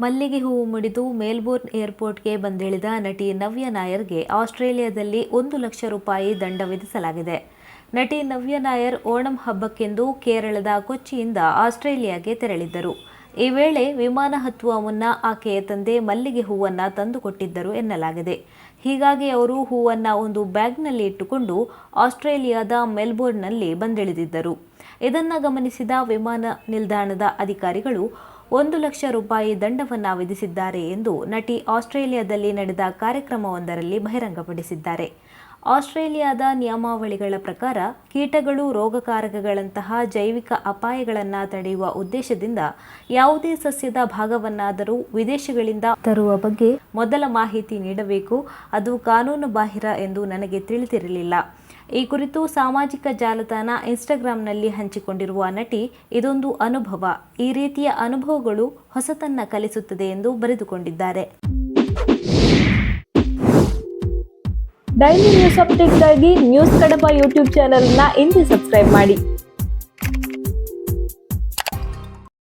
ಮಲ್ಲಿಗೆ ಹೂವು ಮುಡಿದು ಮೇಲ್ಬೋರ್ನ್ ಏರ್ಪೋರ್ಟ್ಗೆ ಬಂದಿಳಿದ ನಟಿ ನವ್ಯ ನಾಯರ್ಗೆ ಆಸ್ಟ್ರೇಲಿಯಾದಲ್ಲಿ ಒಂದು ಲಕ್ಷ ರೂಪಾಯಿ ದಂಡ ವಿಧಿಸಲಾಗಿದೆ. ನಟಿ ನವ್ಯ ನಾಯರ್ ಓಣಂ ಹಬ್ಬಕ್ಕೆಂದು ಕೇರಳದ ಕೊಚ್ಚಿಯಿಂದ ಆಸ್ಟ್ರೇಲಿಯಾಗೆ ತೆರಳಿದ್ದರು. ಈ ವೇಳೆ ವಿಮಾನ ಹತ್ತುವ ಮುನ್ನ ಆಕೆಯ ತಂದೆ ಮಲ್ಲಿಗೆ ಹೂವನ್ನು ತಂದುಕೊಟ್ಟಿದ್ದರು ಎನ್ನಲಾಗಿದೆ. ಹೀಗಾಗಿ ಅವರು ಹೂವನ್ನು ಒಂದು ಬ್ಯಾಗ್ನಲ್ಲಿ ಇಟ್ಟುಕೊಂಡು ಆಸ್ಟ್ರೇಲಿಯಾದ ಮೆಲ್ಬೋರ್ನ್ನಲ್ಲಿ ಬಂದಿಳಿದಿದ್ದರು. ಇದನ್ನು ಗಮನಿಸಿದ ವಿಮಾನ ನಿಲ್ದಾಣದ ಅಧಿಕಾರಿಗಳು ಒಂದು ಲಕ್ಷ ರೂಪಾಯಿ ದಂಡವನ್ನು ವಿಧಿಸಿದ್ದಾರೆ ಎಂದು ನಟಿ ಆಸ್ಟ್ರೇಲಿಯಾದಲ್ಲಿ ನಡೆದ ಕಾರ್ಯಕ್ರಮವೊಂದರಲ್ಲಿ ಬಹಿರಂಗಪಡಿಸಿದ್ದಾರೆ. ಆಸ್ಟ್ರೇಲಿಯಾದ ನಿಯಮಾವಳಿಗಳ ಪ್ರಕಾರ ಕೀಟಗಳು ರೋಗಕಾರಕಗಳಂತಹ ಜೈವಿಕ ಅಪಾಯಗಳನ್ನು ತಡೆಯುವ ಉದ್ದೇಶದಿಂದ ಯಾವುದೇ ಸಸ್ಯದ ಭಾಗವನ್ನಾದರೂ ವಿದೇಶಗಳಿಂದ ತರುವ ಬಗ್ಗೆ ಮೊದಲ ಮಾಹಿತಿ ನೀಡಬೇಕು. ಅದು ಕಾನೂನು ಬಾಹಿರ ಎಂದು ನನಗೆ ತಿಳಿದಿರಲಿಲ್ಲ. ಈ ಕುರಿತು ಸಾಮಾಜಿಕ ಜಾಲತಾಣ ಇನ್ಸ್ಟಾಗ್ರಾಂನಲ್ಲಿ ಹಂಚಿಕೊಂಡಿರುವ ನಟಿ ಇದೊಂದು ಅನುಭವ. ಈ ರೀತಿಯ ಅನುಭವಗಳು ಹೊಸತನ್ನ ಕಲಿಸುತ್ತದೆ ಎಂದು ಬರೆದುಕೊಂಡಿದ್ದಾರೆ. ಡೈಲಿ ನ್ಯೂಸ್ ಅಪ್ಡೇಟ್ಗಾಗಿ ನ್ಯೂಸ್ ಕಡಪ ಯೂಟ್ಯೂಬ್ ಚಾನೆಲ್ನ ಇಂದು ಸಬ್ಸ್ಕ್ರೈಬ್ ಮಾಡಿ.